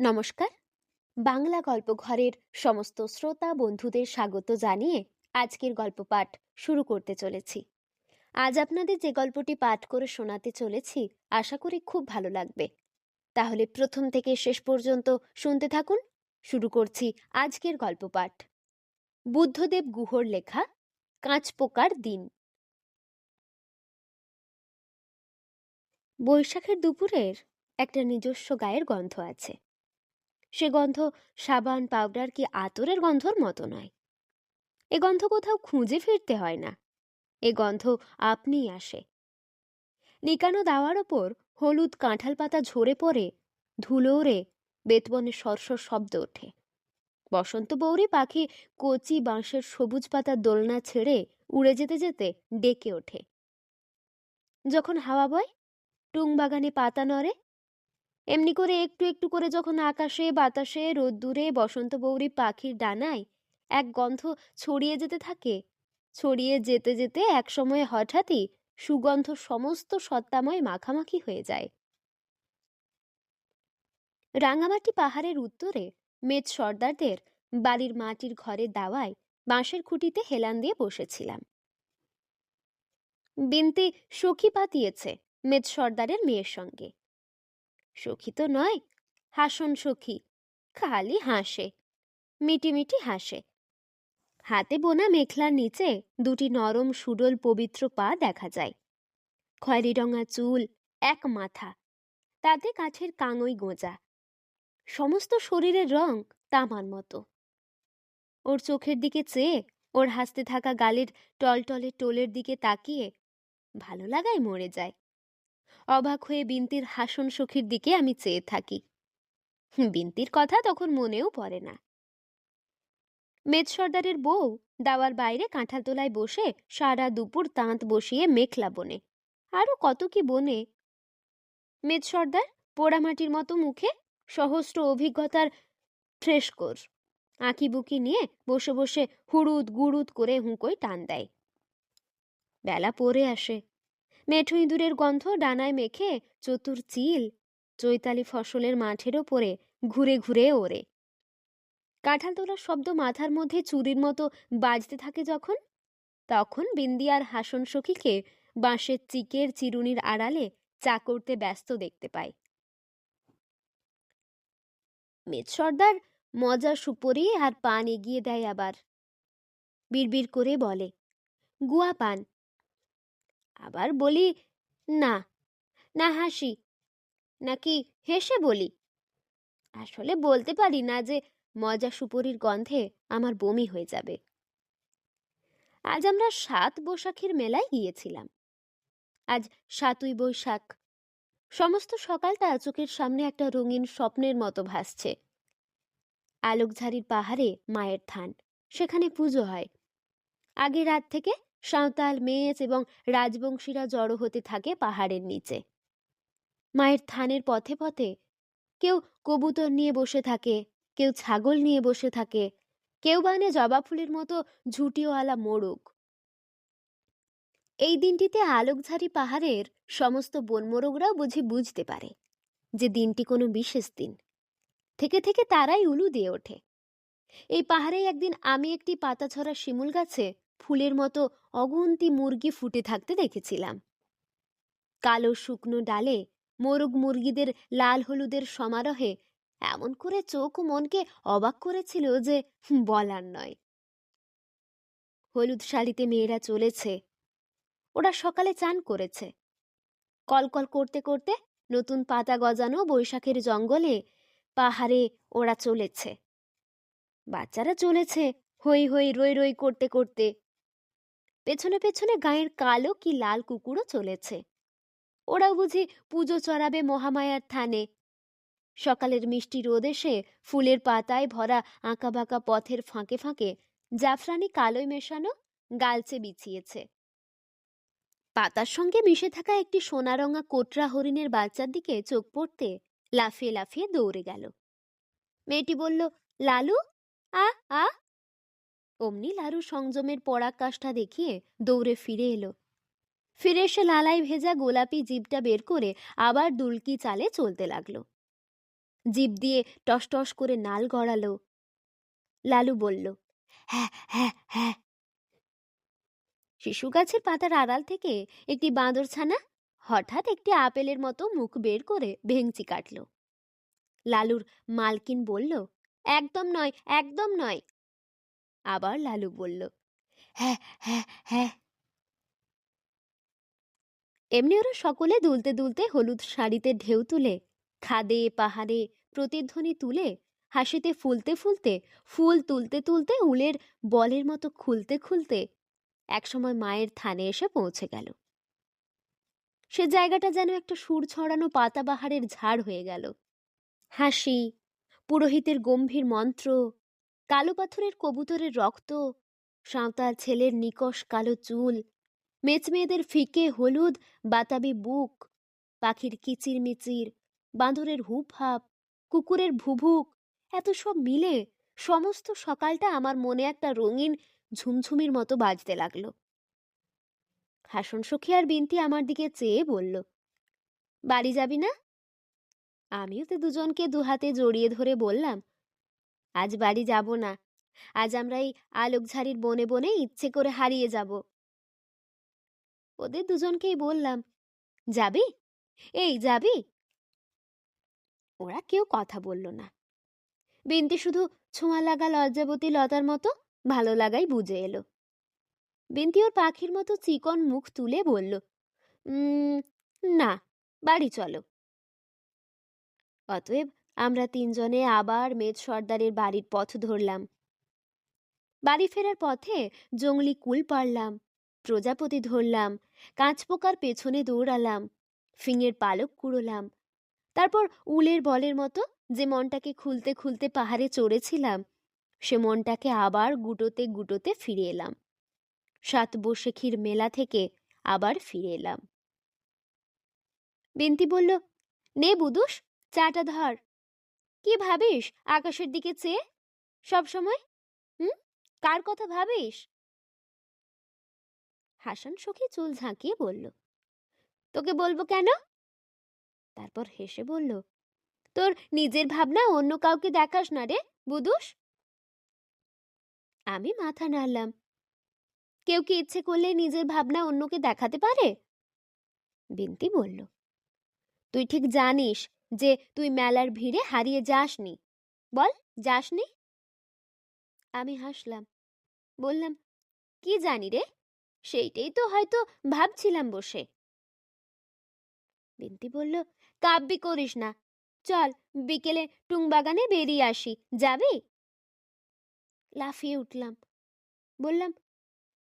নমস্কার। বাংলা গল্প ঘরের সমস্ত শ্রোতা বন্ধুদের স্বাগত জানিয়ে আজকের গল্প পাঠ শুরু করতে চলেছি। আজ আপনাদের যে গল্পটি পাঠ করে শোনাতে চলেছি, আশা করি খুব ভালো লাগবে। তাহলে প্রথম থেকে শেষ পর্যন্ত শুনতে থাকুন। শুরু করছি আজকের গল্প পাঠ। বুদ্ধদেব গুহর লেখা কাঁচপোকার দিন। বৈশাখের দুপুরের একটা নিজস্ব গায়ের গন্ধ আছে। সে গন্ধ সাবান, পাউডার কি আতরের গন্ধর মতো নয়। এ গন্ধ কোথাও খুঁজে ফিরতে হয় না। এ গন্ধ আপনিই আসে। নিকানো দাওয়ার ওপর হলুদ কাঁঠাল পাতা ঝরে পড়ে ধুলো ওড়ে বেতবনে সরসর শব্দ ওঠে। বসন্ত বৌরি পাখি কচি বাঁশের সবুজ পাতার দোলনা ছেড়ে উড়ে যেতে যেতে ডেকে ওঠে। যখন হাওয়া বয় টুং বাগানে পাতা নড়ে এমনি করে একটু একটু করে যখন আকাশে, বাতাসে, রোদ্দুরে, বসন্ত বৌরি পাখির ডানায় এক গন্ধ ছড়িয়ে যেতে থাকে, ছড়িয়ে যেতে যেতে এক সময়ে হঠাৎই সুগন্ধ সমস্ত সত্তাময় মাখামাখি হয়ে যায়। রাঙামাটি পাহাড়ের উত্তরে মেজ সর্দারদের বাড়ির মাটির ঘরে দাওয়ায় বাঁশের খুঁটিতে হেলান দিয়ে বসেছিলাম। বিনতি সখী পাতিয়েছে মেজ সর্দারের মেয়ের সঙ্গে। সখী তো নয়, হাসন সখী। খালি হাসে মিটিমিটি হাসে। হাতে বোনা মেখলার নিচে দুটি নরম সুডল পবিত্র পা দেখা যায়। খয়েরি রঙা চুল, এক মাথা, তাতে কাঠের কাঙই গোঁজা। সমস্ত শরীরের রং তামার মতো। ওর চোখের দিকে চেয়ে, ওর হাসতে থাকা গালের টলটলে টোলের দিকে তাকিয়ে ভালো লাগায় মরে যায়। অবাক হয়ে বিন্তির হাসন সখীর দিকে আমি চেয়ে থাকি। বিন্তির কথা তখন মনেও পড়ে না। মেদ সর্দারের বউ দাওয়ার বাইরে কাঁঠাল তোলায় বসে সারা দুপুর তাঁত বসিয়ে মেখলা বনে। আরও কত কি বনে? মেদ সর্দার, পোড়ামাটির মতো মুখে সহস্র অভিজ্ঞতার ফ্রেশকোর আঁকি বুকি নিয়ে বসে বসে হুড়ুদ গুড়ুদ করে হুঁকোয় টান দেয়। বেলা পড়ে আসে। মেঠো ইঁদুরের গন্ধ ডানায় মেখে চতুর চিল, চৈতালি ফসলের মাঠের ওপরে ঘুরে ঘুরে ওড়ে। কাঁঠাল তোলার শব্দ মাথার মধ্যে চুরির মতো বাজতে থাকে যখন? তখন বিন্দিয়ার হাসন সখীকে বাঁশের চিকের চিরুনির আড়ালে চা করতে ব্যস্ত দেখতে পাই মেদ সর্দার মজা সুপরি আর পান এগিয়ে দেয় আবার। বিড়বিড় করে বলে, গুয়া পান আবার বলি, না না হাসি, নাকি হেসে বলি? আসলে বলতে পারি না যে মজা সুপরির গন্ধে আমার বমি হয়ে যাবে। আজ আমরা সাত বৈশাখীর মেলায় গিয়েছিলাম। আজ সাতই বৈশাখ। সমস্ত সকালটা চোখের সামনে একটা রঙিন স্বপ্নের মতো ভাসছে। আলোকঝাড়ির পাহাড়ে মায়ের থান, সেখানে পুজো হয়। আগে রাত থেকে সাঁওতাল মেয়েচ এবং রাজবংশীরা জড়ো হতে থাকে পাহাড়ের নিচে। মায়ের থানের পথে পথে কেউ কবুতর নিয়ে বসে থাকে, কেউ ছাগল নিয়ে বসে থাকে, কেউ বানে জবা ফুলের মতো ঝুটিওয়ালা মোড়ক এই দিনটিতে আলোকঝাড়ি পাহাড়ের সমস্ত বনমোরগরাও বুঝি বুঝতে পারে যে দিনটি কোনো বিশেষ দিন। থেকে থেকে তারাই উলু দিয়ে ওঠে। এই পাহাড়ে একদিন আমি একটি পাতাছড়া শিমুল গাছে ফুলের মতো অগুন্তি মুরগি ফুটে থাকতে দেখেছিলাম। কালো শুকনো ডালে মোরগ মুরগিদের লাল হলুদের সমারোহে এমন করে চোখ মনকে অবাক করেছিল যে বলার নয়। হলুদ শাড়িতে মেয়েরা চলেছে। ওরা সকালে চান করেছে। কলকল করতে করতে নতুন পাতা গজানো বৈশাখের জঙ্গলে পাহাড়ে ওরা চলেছে। বাচ্চারা চলেছে। হই হই রই রই করতে করতে পেছনে পেছনে গায়ের কালো কি লাল কুকুরও চলেছে। ওরাও বুঝি পুজো চড়াবে মহামায়ার থানে। সকালের মিষ্টি রোদ এসে ফুলের পাতায় ভরা আঁকাবাঁকা পথের ফাঁকে ফাঁকে জাফরানি কালোয় মেশানো গালচে বিছিয়েছে। পাতার সঙ্গে মিশে থাকা একটি সোনারঙা কোটরা হরিণের বাচ্চার দিকে চোখ পড়তে লাফিয়ে লাফিয়ে দৌড়ে গেল। মেয়েটি বলল, লালু, আ আ অমনি লারু সংযমের পরাকাষ্ঠা দেখিয়ে দৌড়ে ফিরে এলো। ফিরে এসে লালাই ভেজা গোলাপি জিপটা বের করে আবার দুলকি চালে চলতে লাগল। জিভ দিয়ে টস টস করে নাল গড়ালো। লালু বলল হ্যাঁ হ্যাঁ হ্যাঁ। শিশু গাছের পাতার আড়াল থেকে একটি বাঁদর ছানা হঠাৎ একটি আপেলের মতো মুখ বের করে ভেংচি কাটল। লালুর মালকিন বলল, একদম নয় একদম নয়। আবার লালু বলল হ্যাঁ হ্যাঁ হ্যাঁ। এমনি ওরা সকলে দুলতে দুলতে হলুদ শাড়িতে ঢেউ তুলে, খাদে, পাহাড়ে প্রতিধ্বনি তুলে, হাসিতে ফুলতে ফুলতে, ফুল তুলতে তুলতে, উলের বলের মতো খুলতে খুলতে একসময় মায়ের থানে এসে পৌঁছে গেল। সে জায়গাটা যেন একটা সুর ছড়ানো পাতাবাহারের ঝাড় হয়ে গেল। হাসি, পুরোহিতের গম্ভীর মন্ত্র কালো পাথরের কবুতরের রক্ত, সাঁওতাল ছেলের নিকষ কালো চুল মেচমেয়েদের ফিকে হলুদ বাতাবি বুক, পাখির কিচির মিচির বাঁদরের হুপ হাপ কুকুরের ভুভুক, এত সব মিলে সমস্ত সকালটা আমার মনে একটা রঙিন ঝুমঝুমির মতো বাজতে লাগল। হাসন সখী আর বিনতি আমার দিকে চেয়ে বলল, বাড়ি যাবি না? আমিও তো দুজনকে দুহাতে জড়িয়ে ধরে বললাম আজ বাড়ি যাব না। আজ আমরা এই আলোকঝাড়ির বনে বনে ইচ্ছে করে হারিয়ে যাব। ওদের দুজনকেই বললাম যাবি? এই যাবি? ওরা কেউ কথা বলল না। বিনতি শুধু ছোঁয়া লাগা লজ্জাবতী লতার মতো ভালো লাগাই বুঝে এলো। বিনতি ওর পাখির মতো চিকন মুখ তুলে বলল "উম, না বাড়ি চলো। অতএব আমরা তিনজনে আবার মেজ সর্দারের বাড়ির পথ ধরলাম। বাড়ি ফেরার পথে জঙ্গলি কুল পারলাম প্রজাপতি ধরলাম কাঁচপোকার পেছনে দৌড়ালাম, ফিঙের পালক কুড়োলাম, তারপর উলের বলের মতো যে মনটাকে খুলতে খুলতে পাহাড়ে চড়েছিলাম, সে মনটাকে আবার গুটোতে গুটোতে ফিরে এলাম। সাত বসেখির মেলা থেকে আবার ফিরে এলাম। বিন্তি বলল, নে বুদুস, চাটা ধর। কি ভাবিস? আকাশের দিকে চেয়ে? সব সময়? হুম? কার কথা ভাবিস? হাসান সখী চুল ঝাঁকিয়ে বলল, তোকে বলব কেন? তারপর হেসে বলল, তোর নিজের ভাবনা অন্য কাউকে দেখাস না রে, বুদুস। আমি মাথা নাড়লাম, কেউ কি ইচ্ছে করলে নিজের ভাবনা অন্যকে দেখাতে পারে? বিন্তি বলল, তুই ঠিক জানিস যে তুই মেলার ভিড়ে হারিয়ে যাসনি। বল, যাসনি? আমি হাসলাম। বললাম, কি জানি রে, সেইটাই তো হয়তো ভাবছিলাম বসে। বিন্তি বলল, কাব্যি করিস না। চল, বিকেলে টুংবাগানে বেরিয়ে আসি। যাবি? লাফিয়ে উঠলাম। বললাম,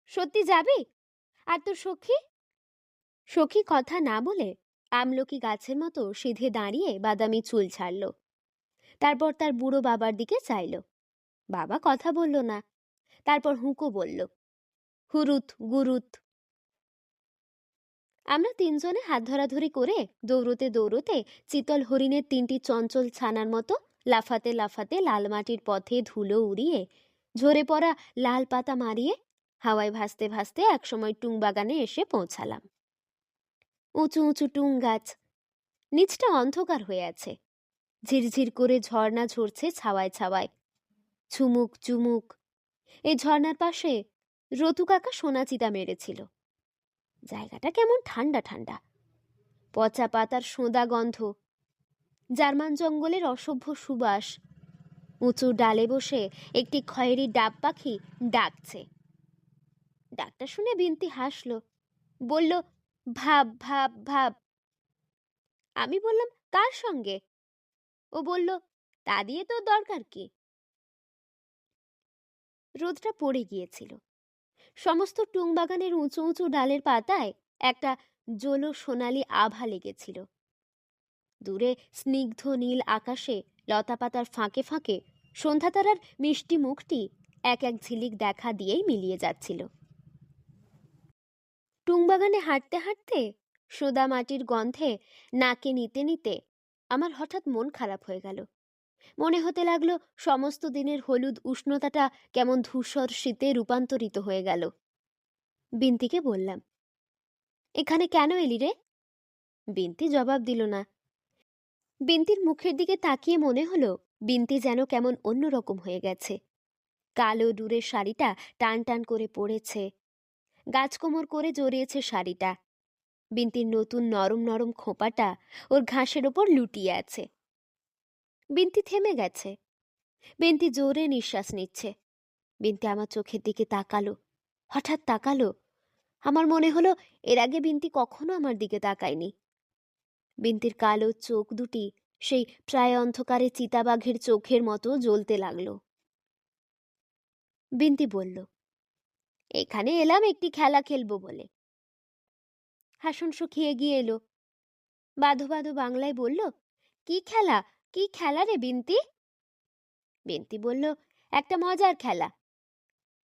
সত্যি যাবি? আর তোর সখী? সখী কথা না বলে আমলকি গাছের মতো সিধে দাঁড়িয়ে বাদামি চুল ছাড়ল। তারপর তার বুড়ো বাবার দিকে চাইল। বাবা কথা বলল না। তারপর হুঁকো বলল, হুরুত, গুরুত। আমরা তিনজনে হাত ধরাধরি করে দৌড়তে দৌড়তে চিতল হরিণের তিনটি চঞ্চল ছানার মতো লাফাতে লাফাতে লাল মাটির পথে ধুলো উড়িয়ে ঝরে পড়া লাল পাতা মারিয়ে হাওয়ায় ভাসতে ভাসতে একসময় টুং বাগানে এসে পৌঁছালাম। উঁচু উঁচু টুং গাছ। নিচটা অন্ধকার হয়ে আছে। ঝিরঝির করে ঝর্ণা ঝরছে ছাওয়ায় ছাওয়ায়। ছুমুক চুমুক। এই ঝর্ণার পাশে রতু কাকা সোনাচিতা মেরেছিল। জায়গাটা কেমন ঠান্ডা ঠান্ডা। পচা পাতার সোঁদা গন্ধ। জার্মান জঙ্গলের অসভ্য সুবাস। উঁচু ডালে বসে একটি খয়েরি ডাব পাখি ডাকছে। ডাকটা শুনে বিনতি হাসল। বলল ভাব ভাব ভাব। আমি বললাম, কার সঙ্গে? ও বলল, তা দিয়ে তোর দরকার কি? রোদটা পড়ে গিয়েছিল। সমস্ত টুং বাগানের উঁচু উঁচু ডালের পাতায় একটা জলো সোনালি আভা লেগেছিল। দূরে স্নিগ্ধ নীল আকাশে লতাপাতার ফাঁকে ফাঁকে সন্ধ্যাতারার মিষ্টি মুখটি এক এক ঝিলিক দেখা দিয়েই মিলিয়ে যাচ্ছিল। টুংবাগানে হাঁটতে হাঁটতে সোদা মাটির গন্ধে নাকে নিতে নিতে আমার হঠাৎ মন খারাপ হয়ে গেল। মনে হতে লাগল সমস্ত দিনের হলুদ উষ্ণতাটা কেমন ধূসর শীতে রূপান্তরিত হয়ে গেল। বিন্তিকে বললাম, এখানে কেন এলি রে? বিন্তি জবাব দিল না। বিন্তির মুখের দিকে তাকিয়ে মনে হলো বিন্তি যেন কেমন অন্যরকম হয়ে গেছে। কালো ডুরের শাড়িটা টান টান করে পড়েছে। গাছকোমর করে জড়িয়েছে শাড়িটা। বিন্তির নতুন নরম নরম খোঁপাটা ওর ঘাসের ওপর লুটিয়ে আছে। বিন্তি থেমে গেছে। বিন্তি জোরে নিঃশ্বাস নিচ্ছে। বিন্তি আমার চোখের দিকে তাকালো। হঠাৎ তাকালো। আমার মনে হলো, এর আগে বিন্তি কখনো আমার দিকে তাকায়নি। বিন্তির কালো চোখ দুটি সেই প্রায় অন্ধকারে চিতাবাঘের চোখের মতো জ্বলতে লাগল। বিন্তি বলল এখানে এলাম একটি খেলা খেলব বলে। হাসন সুখী এগিয়ে এলো। বাধো বাধো বাংলায় বলল, কি খেলা? কি খেলা রে বিন্তি? বিন্তি বলল, একটা মজার খেলা।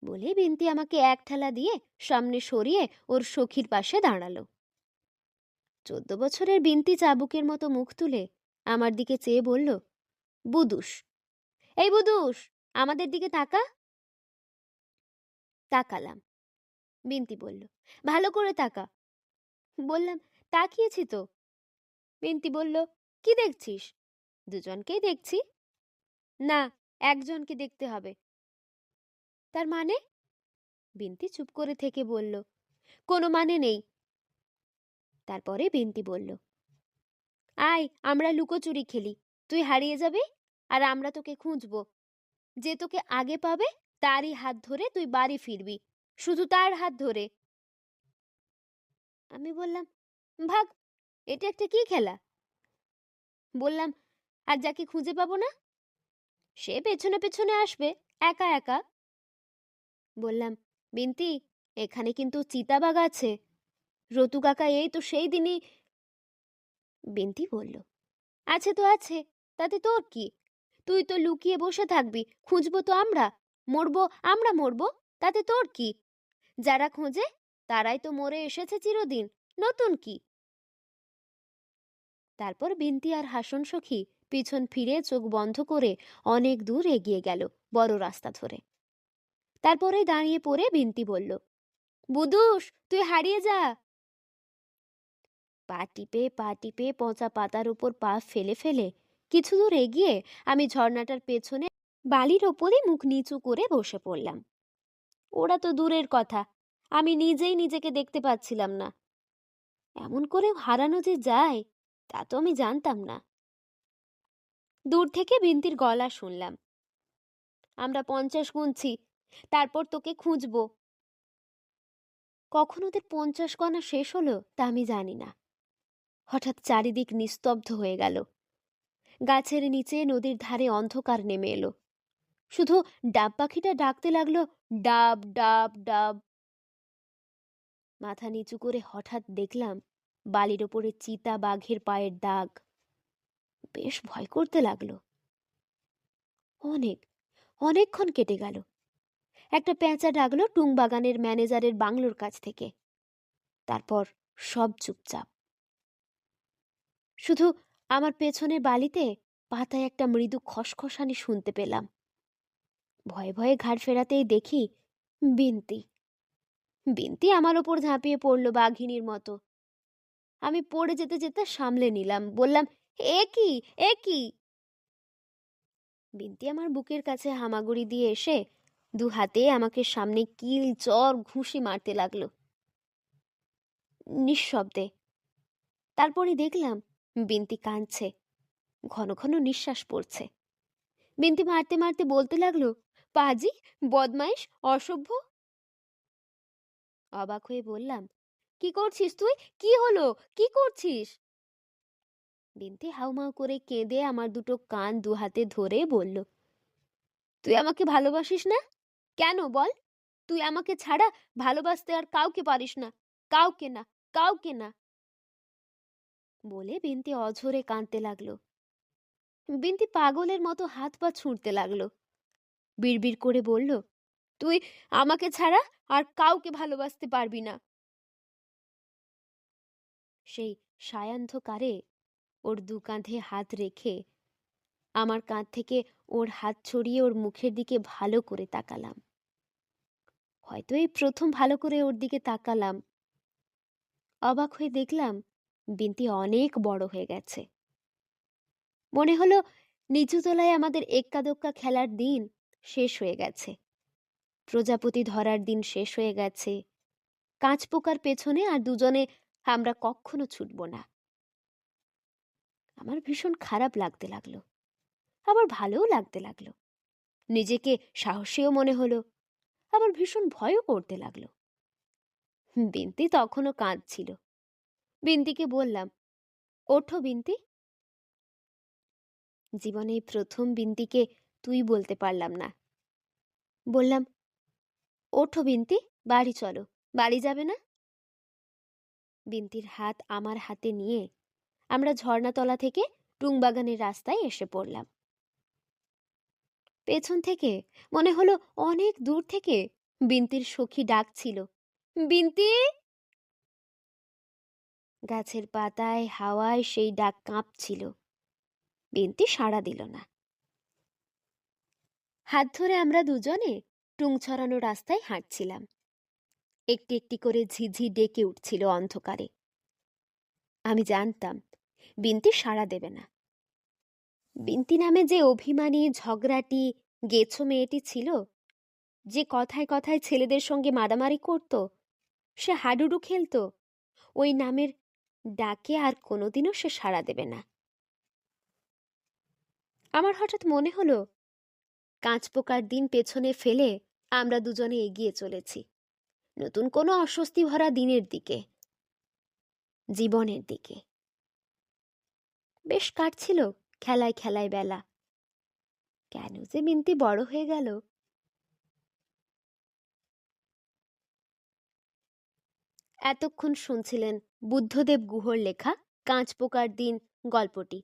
বলে বিন্তি আমাকে এক ঠেলা দিয়ে সামনে সরিয়ে ওর সখীর পাশে দাঁড়াল। চোদ্দ বছরের বিন্তি চাবুকের মতো মুখ তুলে আমার দিকে চেয়ে বলল, বুদুস। এই বুদুস, আমাদের দিকে তাকা। তাকালাম। বিন্তি বলল, ভালো করে তাকা। বললাম, তাকিয়েছি তো। বিন্তি বলল, কি দেখছিস? দুজনকেই দেখছি। না, একজনকে দেখতে হবে। তার মানে? বিন্তি চুপ করে থেকে বলল, কোনো মানে নেই। তারপরে বিন্তি বলল, আয়, আমরা লুকোচুরি খেলি। তুই হারিয়ে যাবি আর আমরা তোকে খুঁজবো। যে তোকে আগে পাবে তারই হাত ধরে তুই বাড়ি ফিরবি। শুধু তার হাত ধরে। আমি বললাম, ভাগ, এটা একটা কি খেলা? বললাম, আর যাকে খুঁজে পাবো না? সে পেছনে পেছনে আসবে, একা একা। বললাম, বিন্তি, এখানে কিন্তু চিতাবাঘ আছে। রতু কাকা এই তো সেই দিনই বিন্তি বলল, আছে তো আছে, তাতে তোর কি? তুই তো লুকিয়ে বসে থাকবি, খুঁজবো তো আমরা। মরবো, আমরা মরবো, তাতে তোর কি? যারা খোঁজে, তারাই তো মরে এসেছে চিরদিন, নতুন কি? তারপর বিন্তি আর হাসন সখী পিছন ফিরে চোখ বন্ধ করে অনেক দূর এগিয়ে গেল বড় রাস্তা ধরে। তারপরে দাঁড়িয়ে পড়ে বিন্তি বলল, বুদুস, তুই হারিয়ে যা! পা টিপে পা টিপে পচা পাতার উপর পা ফেলে ফেলে কিছু দূর এগিয়ে আমি ঝর্ণাটার পেছনে বালির ওপরে মুখ নিচু করে বসে পড়লাম। ওরা তো দূরের কথা, আমি নিজেই নিজেকে দেখতে পাচ্ছিলাম না। এমন করে হারানো যে যায়, তা তো আমি জানতাম না। দূর থেকে বিন্তির গলা শুনলাম। আমরা পঞ্চাশ গুনছি, তারপর তোকে খুঁজবো। কখন ওদের পঞ্চাশ গণা শেষ হলো, তা আমি জানি না। হঠাৎ চারিদিক নিস্তব্ধ হয়ে গেল। গাছের নিচে নদীর ধারে অন্ধকার নেমে এলো। শুধু ডাব পাখিটা ডাকতে লাগল, ডাব ডাব ডাব। মাথা নিচু করে হঠাৎ দেখলাম বালির ওপরে চিতা বাঘের পায়ের দাগ। বেশ ভয় করতে লাগল। অনেক, অনেকক্ষণ কেটে গেল। একটা পেঁচা ডাকলো টুং বাগানের ম্যানেজারের বাংলোর কাছ থেকে। তারপর সব চুপচাপ। শুধু আমার পেছনের বালিতে পাতায় একটা মৃদু খসখসানি শুনতে পেলাম। ভয়ে ভয়ে ঘাড় ফেরাতেই দেখি বিনতি। বিনতি আমার ওপর ঝাঁপিয়ে পড়ল বাঘিনীর মতো। আমি পড়ে যেতে যেতে সামলে নিলাম, বললাম, এ কি? এ কি? বিনতি আমার বুকের কাছে হামাগুড়ি দিয়ে এসে দু হাতে আমাকে সামনে কিল, চর, ঘুষি মারতে লাগল। নিঃশব্দে। তারপরে দেখলাম বিনতি কাঁদছে, ঘন ঘন নিঃশ্বাস পড়ছে। বিনতি মারতে মারতে বলতে লাগল পাজি, বদমাইশ, অসভ্য? অবাক হয়ে বললাম, কি করছিস তুই? কি হলো? কি করছিস? বিনতি হাউমাউ করে কেঁদে আমার দুটো কান দু হাতে ধরে বলল, তুই আমাকে ভালোবাসিস না? কেন বল? তুই আমাকে ছাড়া ভালোবাসতে আর কাউকে পারিস না, কাউকে না কাউকে না। বলে বিনতি অঝরে কাঁদতে লাগল। বিনতি পাগলের মতো হাত পা ছুঁড়তে লাগল। বিড়বিড় করে বলল, তুই আমাকে ছাড়া আর কাউকে ভালোবাসতে পারবি না। সেই সায়ান্ধকারে ওর দু কাঁধে হাত রেখে আমার কাঁধ থেকে ওর হাত ছড়িয়ে ওর মুখের দিকে ভালো করে তাকালাম। হয়তো এই প্রথম ভালো করে ওর দিকে তাকালাম। অবাক হয়ে দেখলাম বিনতি অনেক বড় হয়ে গেছে। মনে হলো নিচুতলায় আমাদের এক্কা দোক্কা খেলার দিন। শেষ হয়ে গেছে। প্রজাপতি ধরার দিন শেষ হয়ে গেছে। কাঁচ পোকার পেছনে আর দুজনে আমরা কখনো ছুটব না। আমার ভীষণ খারাপ লাগতে লাগল। আবার ভালোও লাগতে লাগল। নিজেকে সাহসীও মনে হলো। আবার ভীষণ ভয়ও করতে লাগল। বিন্তি তখনও কাঁদছিল। বিন্তিকে বললাম, ওঠো বিন্তি। জীবনে প্রথম বিন্তিকে তুই বলতে পারলাম না। বললাম, ওঠো বিন্তি, বাড়ি চলো। বাড়ি যাবে না? বিন্তির হাত আমার হাতে নিয়ে আমরা ঝর্ণাতলা থেকে টুংবাগানের রাস্তায় এসে পড়লাম। পেছন থেকে, মনে হলো অনেক দূর থেকে বিন্তির সখী ডাকছিল বিন্তি! গাছের পাতায় হাওয়ায় সেই ডাক কাঁপছিল। বিন্তি সাড়া দিল না। হাত ধরে আমরা দুজনে টুং ছড়ানো রাস্তায় হাঁটছিলাম। একটি একটি করে ঝিঝি ডেকে উঠছিল অন্ধকারে। আমি জানতাম, বিন্তি সাড়া দেবে না। বিন্তি নামে যে অভিমানী, ঝগড়াটি, গেছো মেয়েটি ছিল, যে কথায় কথায় ছেলেদের সঙ্গে মারামারি করত, সে হাডুডু খেলত, ওই নামের ডাকে আর কোনোদিনও সে সাড়া দেবে না। আমার হঠাৎ মনে হলো কাঁচ পোকার দিন পেছনে ফেলে আমরা দুজনে এগিয়ে চলেছি। নতুন কোনো অস্বস্তি ভরা দিনের দিকে। জীবনের দিকে। বেশ কাটছিল খেলায় খেলায় বেলা। কেন যে মিনতি বড় হয়ে গেল। এতক্ষণ শুনছিলেন বুদ্ধদেব গুহর লেখা কাঁচ পোকার দিন গল্পটি।